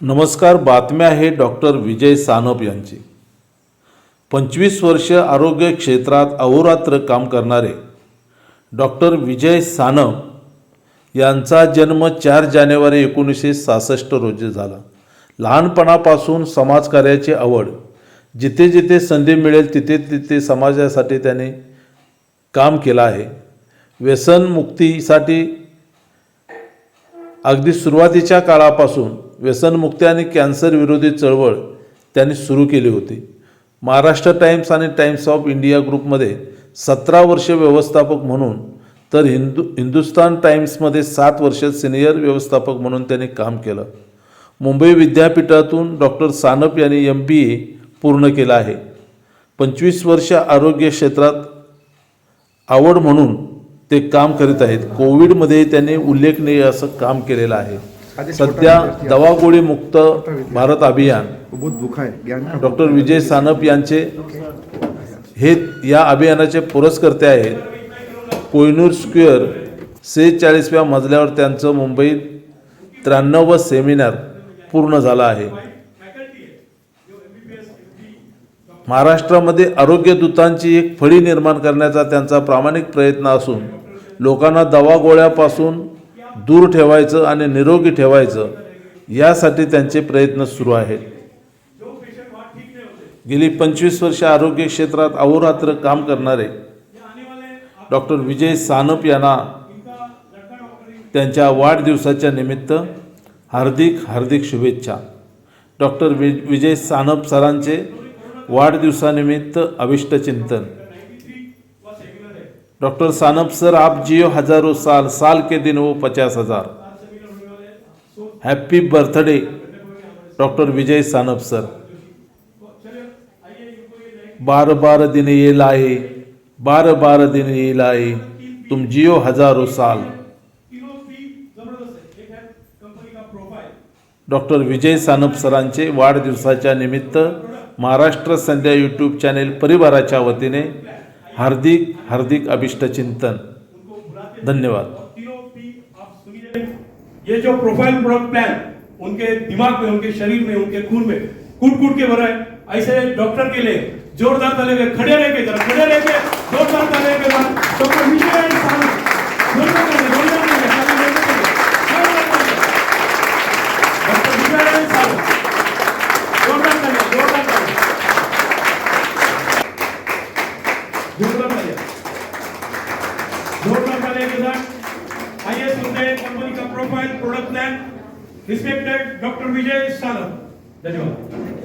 नमस्कार बातम्या आहे डॉक्टर विजय सानप यांची. पंचवीस वर्ष आरोग्य क्षेत्रात अहोरात्र काम करणारे डॉक्टर विजय सानप यांचा जन्म चार जानेवारी एकोणीसशे सहासष्ट रोजी झाला. लहानपणापासून समाजकार्याची आवड जिथे जिथे संधी मिळेल तिथे तिथे समाजासाठी त्याने काम केलं आहे. व्यसनमुक्तीसाठी अगदी सुरुवातीच्या काळापासून व्यसनमुक्ती आणि कॅन्सर विरोधी चळवळ त्यांनी सुरू केली होती. महाराष्ट्र टाईम्स आणि टाईम्स ऑफ इंडिया ग्रुपमध्ये सतरा वर्ष व्यवस्थापक म्हणून तर हिंदू हिंदुस्तान टाईम्समध्ये सात वर्ष सिनियर व्यवस्थापक म्हणून त्यांनी काम केलं. मुंबई विद्यापीठातून डॉक्टर सानप यांनी एम बी ए पूर्ण केलं आहे. पंचवीस वर्ष आरोग्य क्षेत्रात आवड म्हणून ते काम करीत आहेत. कोविडमध्ये त्यांनी उल्लेखनीय असं काम केलेलं आहे. सध्या दवागोळी मुक्त भारत अभियान. डॉक्टर विजय सानप यांचे हे या अभियानाचे पुरस्कर्ते आहेत. कोयनूर स्क्वेअर सेहेचाळीसव्या मजल्यावर त्यांचं मुंबईत त्र्याण्णव सेमिनार पूर्ण झाला आहे. महाराष्ट्रामध्ये आरोग्य दूतांची एक फळी निर्माण करण्याचा त्यांचा प्रामाणिक प्रयत्न असून लोकांना दवा गोळ्यापासून दूर ठेवायचं आणि निरोगी ठेवायचं यासाठी त्यांचे प्रयत्न सुरू आहेत. गेली पंचवीस वर्ष आरोग्य क्षेत्रात अहोरात्र काम करणारे डॉक्टर विजय सानप यांना त्यांच्या वाढदिवसाच्या निमित्त हार्दिक हार्दिक शुभेच्छा. डॉक्टर वि विजय सानप सरांचे वाढदिवसानिमित्त अविष्टचिंतन डॉक्टर सानप सर आप जियो हजारों साल साल के दिन वो पचास हजार। Happy birthday doctor Vijay Sanap sir. बार बार दिन ये लाए बार बार दिन ये लाए तुम जियो हजारों साल। डॉक्टर विजय सानप सरांचे वाढदिवसाच्या निमित्त महाराष्ट्र संध्या यूट्यूब चॅनेल परिवाराच्या वतीने हार्दिक हार्दिक अभिष्ट चिंतन। धन्यवाद। ये जो प्रोफ़ाइल प्रोडक्ट प्लान उनके दिमाग में, उनके शरीर में, उनके खून में कूट कूट के भरा है। ऐसे डॉक्टर के लिए, जोरदार ताले खड़े रह के खड़े रह के, जोरदार ताले के बाद doctor company profile product plan respected doctor Vijay Sanap धन्यवाद